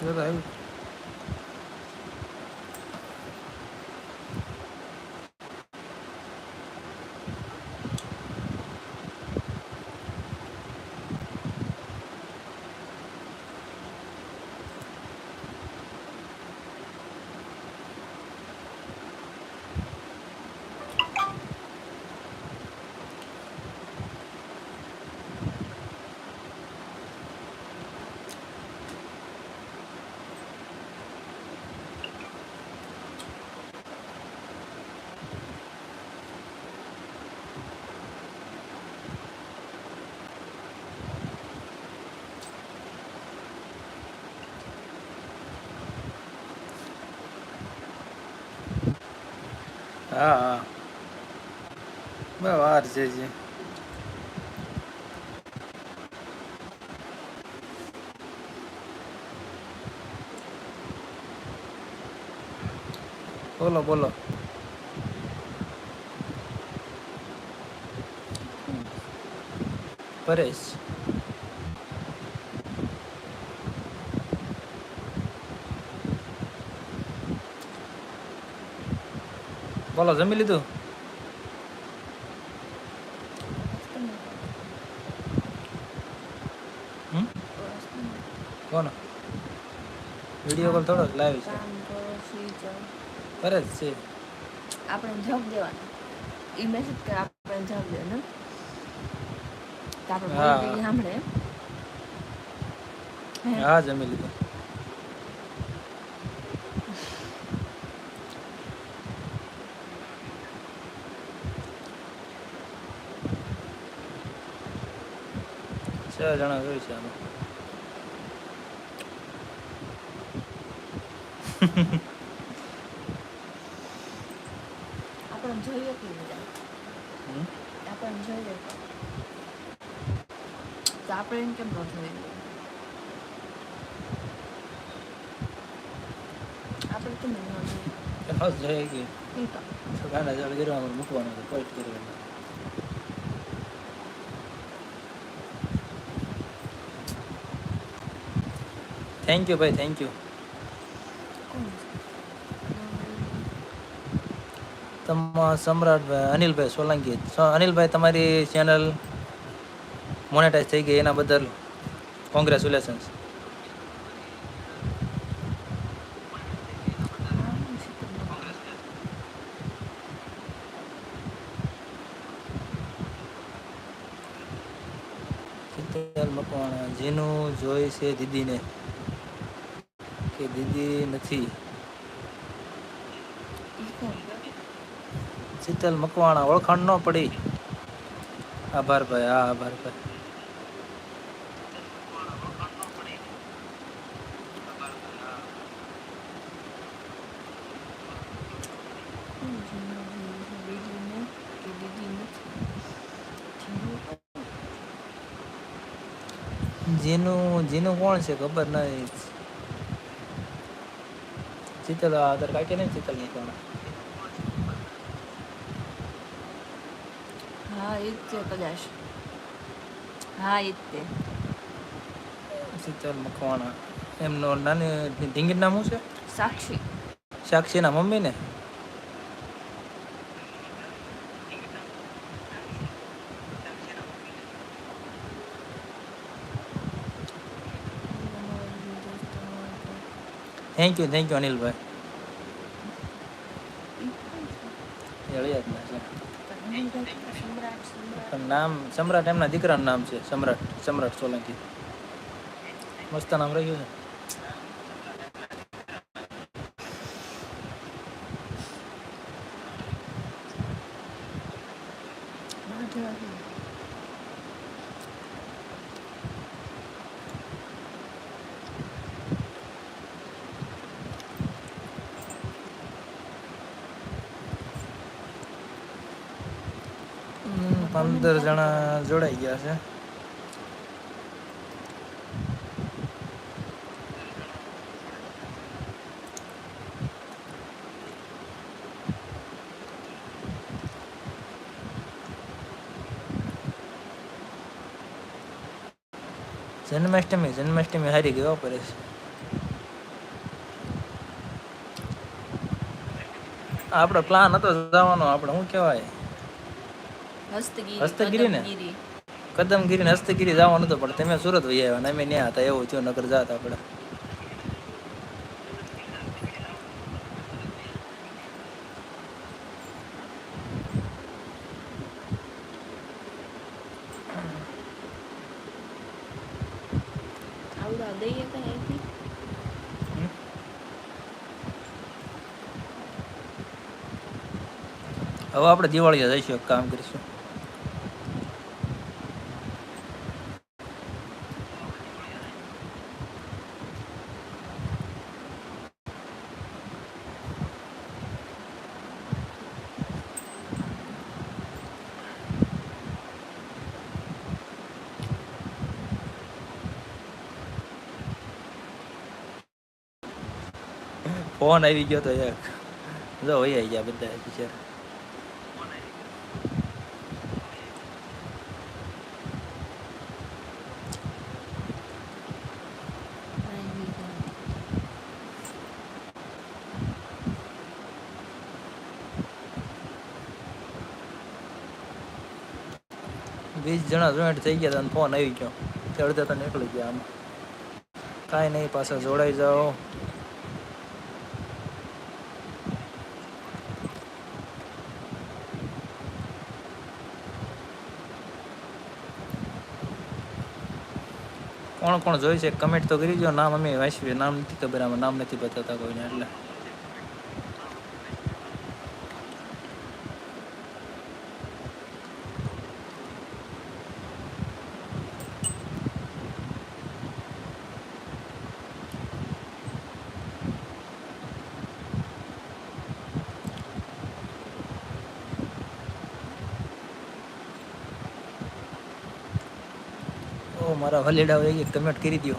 જો તો આવ્યું હા હા બસ વાર છે જે બોલો બોલો પરેશ બોલો જમી લીધું? કોનો? વીડિયો કોલ થોડો લાવી છે. પરેશ છે. આપણે જવાબ દેવાનો. ઈ મેસેજ કે આપણે જવાબ દેવાનો. આપણે સાંભળે હા જમી લીધું. છ જણા જોઈ છે આમાં આપણે જોઈએ કે બધા આપણે જોઈએ. તો. આપણે એમ કેમ ન જોઈએ? આપણે કેમ ન જોઈએ? જાય કે ગાના ચાલુ કરવા મૂકવાનું પોઈન્ટ કરવાનો થેન્ક યુ ભાઈ થેન્ક યુ સમ્રાટભાઈ અનિલભાઈ સોલંકી. અનિલભાઈ, તમારી ચેનલ મોનેટાઈઝ થઈ ગઈ એના બદલ કોંગ્રેચ્યુલેશન્સ જેનું જોઈ છે દીદીને. દીદી નથી. શીતલ મકવાણા, ઓળખાણ ન પડી. આભાર ભાઈ, હા, આભાર ભાઈ. જીનું જીનું કોણ છે ખબર નહીં. આ આધાર કાઢી ને શીતલ મકવાણા હા એ જ છે કદાચ હા એ જ તે શીતલ મકવાણા એમનો નાની ઢીંગી નામ શું છે સાક્ષી સાક્ષીના મમ્મી ને થેન્ક યુ થેન્ક યુ અનિલભાઈ નામ સમ્રાટ એમના દીકરાનું નામ છે સમ્રાટ સમ્રાટ સોલંકી. મસ્ત નામ રહ્યું છે. માધવ પંદર જણા જોડાઈ ગયા છે. જન્માષ્ટમી જન્માષ્ટમી હારી ગયો પરેશ. આપણો પ્લાન હતો જવાનો, આપણે શું કહેવાય? હસ્તગીરી ને? કદમગીરી. ને હસ્તગીરી જવાનું હતું પણ તમે સુરત વહી આવ્યા ને અમે ત્યાં હતા એવું થયું નગર જાત આપણે હવે આપણે દિવાળીએ જઈશું એક કામ કરીશું ફોન આવી ગયો તો એક જો વહી આવી ગયા બધા બિચારા કાંઈ નહીં કાંઈ. વીસ જણા જોઈન્ટ થઈ ગયા હતા અને ફોન આવી ગયો તે અડધા તો નીકળી ગયા આમાં કાંઈ નહીં પાછા જોડાઈ જાઓ કોણ કોણ જોઈ છે? કમેન્ટ તો કરી દો નામ અમે વાંચ્યું નામ નથી ખબર, આમાં નામ નથી બતાવતા કોઈને, એટલે. વલેડા હોય કમેન્ટ કરી દો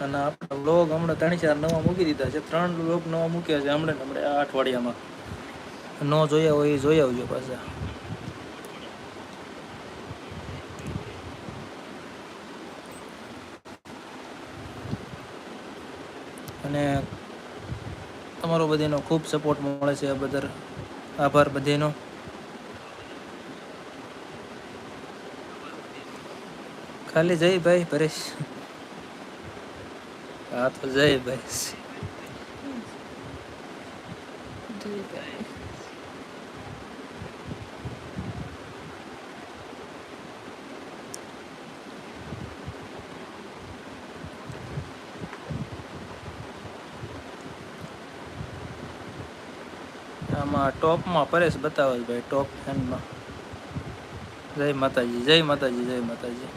અને આપણે બ્લોગ હમણાં ત્રણ ચાર નવા મૂકી દીધા છે. ત્રણ બ્લોગ નવા મૂક્યા છે હમણાં હમણાં આ અઠવાડિયામાં. ન જોયા હોય એ જોઈ આવજો પાછા અને તમારો બધીનો ખૂબ સપોર્ટ મળે છે. આ આભાર બધીનો. ખાલી જય ભાઈ પરેશ. હા, તો જય ભાઈ. જય કાંઈ. આમાં ટોપમાં પરેશ બતાવે ભાઈ ટોપ ફેનમાં જય માતાજી જય માતાજી જય માતાજી.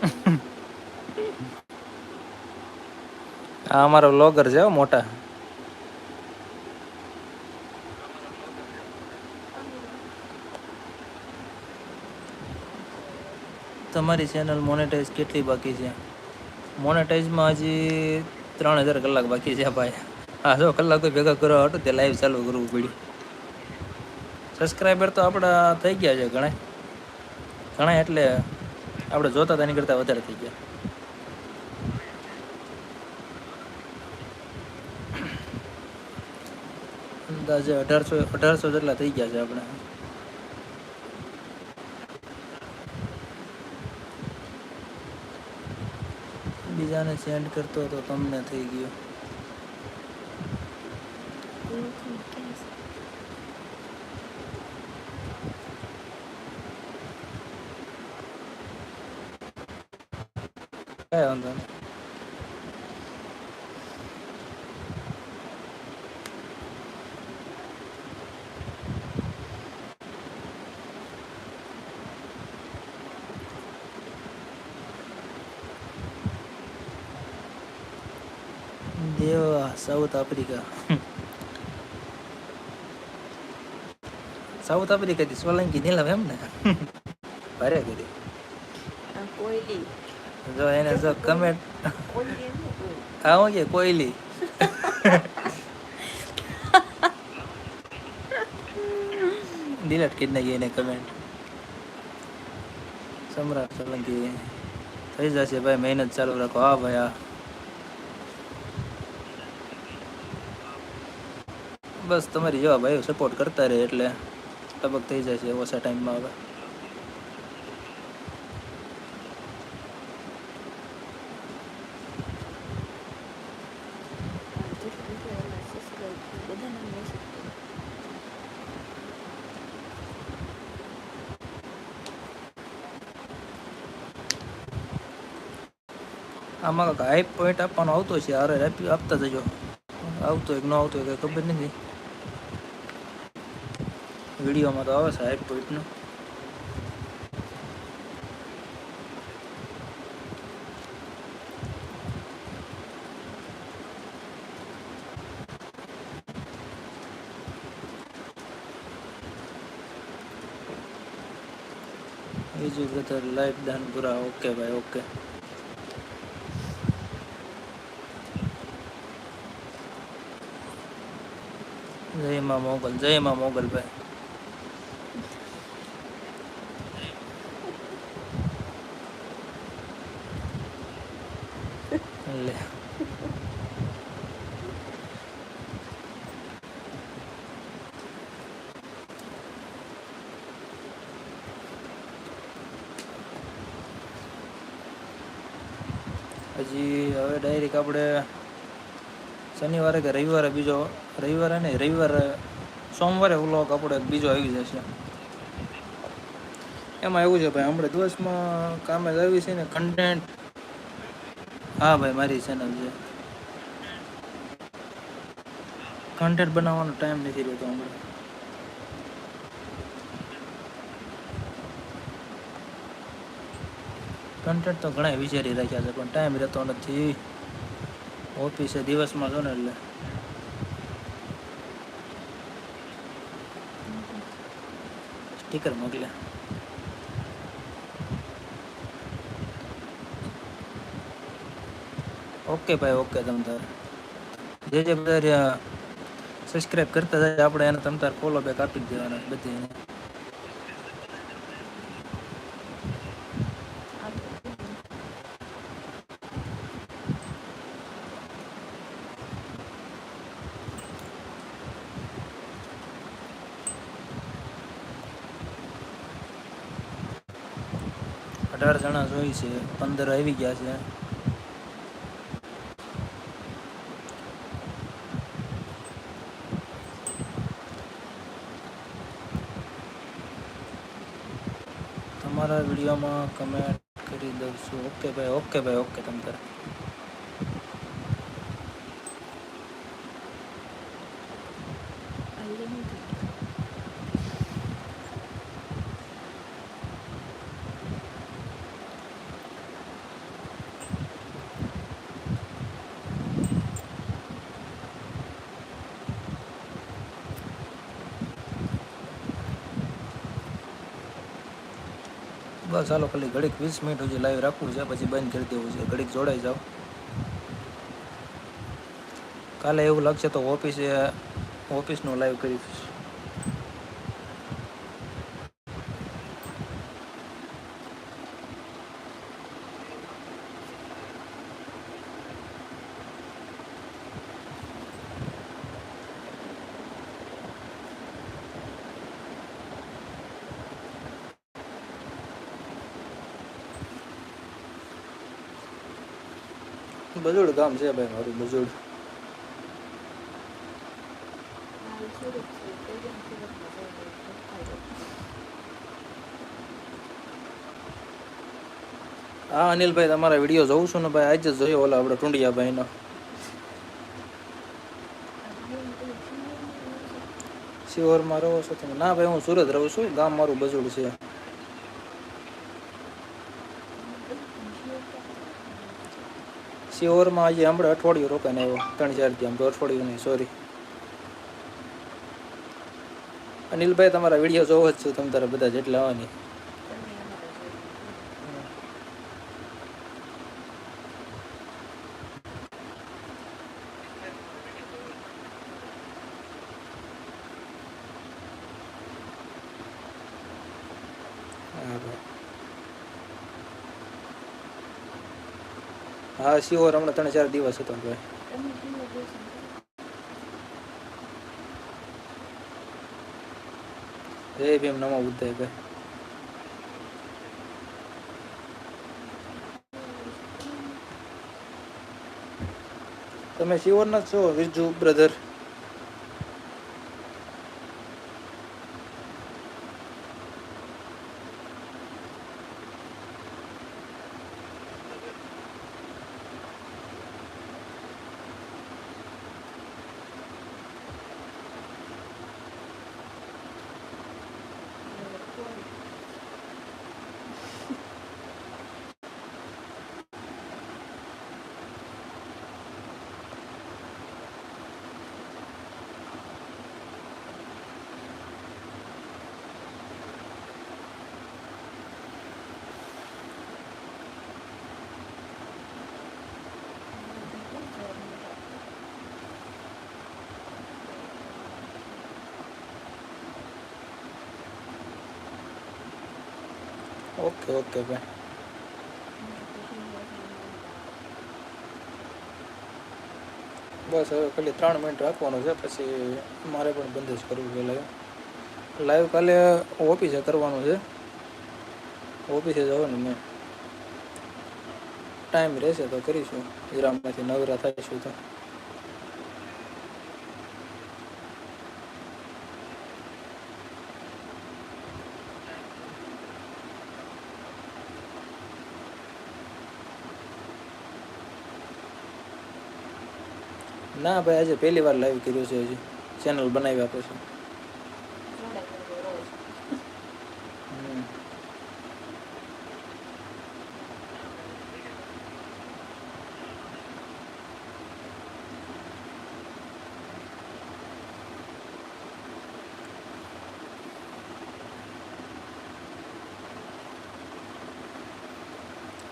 આ અમારો વ્લોગર છે મોટા. તમારી ચેનલ મોનેટાઈઝ કેટલી બાકી છે? મોનેટાઈઝમાં હજી ત્રણ હજાર કલાક બાકી છે ભાઈ. હા જો કલાક તો ભેગા કરવા હતું, તે લાઈવ ચાલુ કરવું પડ્યું. સબસ્ક્રાઈબર તો આપણા થઈ ગયા છે ઘણા. ઘણા એટલે આપણે જોતા તેની કરતાં વધારે થઈ ગયા. અંદાજે અઢારસો અઢારસો જેટલા થઈ ગયા છે આપણે બીજાને સેન્ડ કરતો તો તમને થઈ ગયો? કાંઈ વાંધો નહીં દેવા સાઉથ આફ્રિકા સાઉથ આફ્રિકાથી સોલંકી નીલમ એમ ને ભારે કરી જો એને જો કમેન્ટ હું કે કોયલી ડિલેટ કરી નાખી એને કમેન્ટ સમ્રાટ સોલંકી થઈ જશે ભાઈ મહેનત ચાલુ રાખો હા ભાઈ હા બસ તમારી જેવા ભાઈઓ સપોર્ટ કરતા રહે એટલે તબક થઈ જશે ઓછા ટાઈમમાં હવે છે છે. આમાં હાઈ પોઈન્ટ આપવાનો આવતો છે. આપી આપતા જજો. આવતો હોય ન આવતો કંઈ ખબર નથી. વિડીયોમાં તો આવે સાહેબ પોઈન્ટનું બીજું બ્રધર લાઈફ દાન પૂરા ઓકે ભાઈ ઓકે જય માં મોગલ, જય માં મોગલ ભાઈ. લે હજી હવે ડાયરેક આપણે શનિવારે કે રવિવારે બીજો રવિવારે નહીં, રવિવારે સોમવારે વ્લોગ આપણે બીજો આવી જશે. એમાં એવું છે ભાઈ, હમણાં દિવસમાં કામે જ આવી છે ને કન્ટેન્ટ હા ભાઈ, મારી ચેનલ છે. કન્ટેન્ટ બનાવવાનો ટાઈમ નથી રહેતો હમણાં. કન્ટેન્ટ તો ઘણા વિચારી રાખ્યા છે, પણ ટાઈમ રહેતો નથી. ઓફિસે દિવસમાં છો ને એટલે. સ્ટીકર મોકલે ઓકે ભાઈ, ઓકે તમ તાર. જે જે બધા સબસ્ક્રાઇબ કરતા જાય, આપણે એને તમ તાર ફોલો બેક આપી દેવાના બધી અઢાર જણા જોઈ છે, પંદર આવી ગયા છે તમારા વિડીયોમાં કમેન્ટ કરી દઉં છું ઓકે ભાઈ ઓકે ભાઈ ઓકે તમ તારે આ લે ચાલો ખાલી ઘડીક વીસ મિનિટ હજી લાઈવ રાખવું છે, પછી બંધ કરી દેવું છે. ઘડીક જોડાઈ જાઓ. કાલે એવું લાગશે તો ઓફિસે ઓફિસનું લાઈવ કરીશ. બજુડ ગામ છે ભાઈ મારું બજુડ. હા, અનિલભાઈ, તમારા વીડિયો જોઉં છું ને ભાઈ, આજે જ જોયો ઓલા આપણે ટુંડિયાભાઈનો. શિહોરમાં રહો છો તમે. ના ભાઈ, હું સુરત રહું છું. ગામ મારું બજુડ છે. શિહોરમાં આજે હમણાં અઠવાડિયું રોકાઈને આવ્યો, ત્રણ ચાર દી તો અઠવાડિયું નહીં સોરી અનિલભાઈ, તમારા વીડિયો જોવો જ છું, તમે તારા બધા જેટલા આવવાની હા શિવર હમણાં ત્રણ ચાર દિવસ હતો ભાઈ? જય ભીમ નમો બુદ્ધાય ભાઈ તમે શિવરના છો, વિરજુ, બ્રધર ઓકે ઓકે ભાઈ. બસ હવે ખાલી ત્રણ મિનિટ રાખવાનું છે, પછી મારે પણ બંધ જ કરવું લાઈવ લાઈવ કાલે ઓફિસે કરવાનું છે. ઓફિસે જવાનું મેં ટાઈમ રહેશે તો કરીશું. વિરામમાંથી નવરા થઈશું તો. ના ભાઈ, આજે પહેલી વાર લાઈવ કર્યું છે હજી. ચેનલ બનાવ્યા પછી.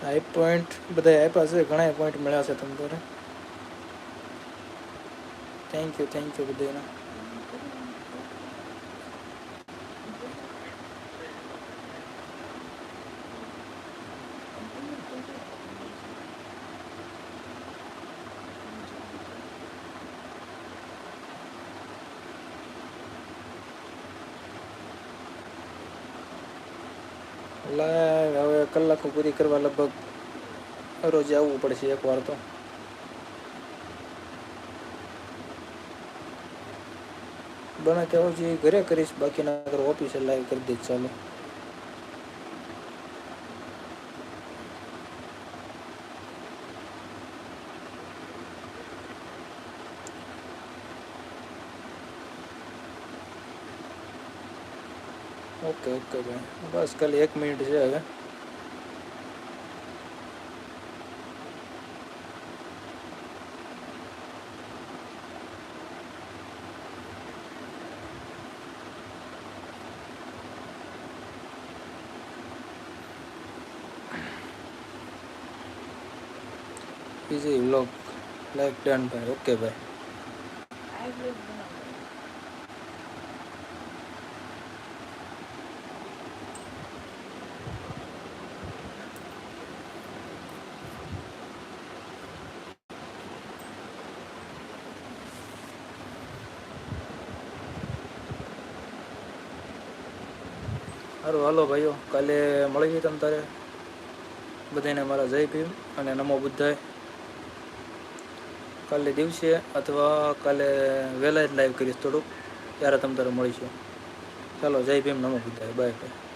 આઈ પોઈન્ટ બધા આપ્યા છે ઘણા પોઈન્ટ મળ્યા છે તમ તારે થેન્ક યુ થેન્ક યુ બધાને હવે કલાકો પૂરી કરવા લગભગ રોજ આવવું પડશે એકવાર તો. બને ત્યાં સુધી ઘરે કરીશ બાકીના અગર ઓફિસે લાઈવ કરી દઈશ ચાલો ઓકે ઓકે ભાઈ બસ ખાલી એક મિનિટ છે હવે ઇઝી વ્લોગ લાઈક ડન ભાઈ. ઓકે ભાઈ. સારું હાલો ભાઈઓ. કાલે મળીએ તમ તારે? બધાને મારા જય ભીમ અને નમો બુદ્ધાય. કાલે દિવસે અથવા કાલે વહેલા જ લાઈવ કરીશ થોડુંક. ત્યારે તમ તારે મળીશું ચાલો, જય ભીમ, નમો બુદ્ધાય. Bye bye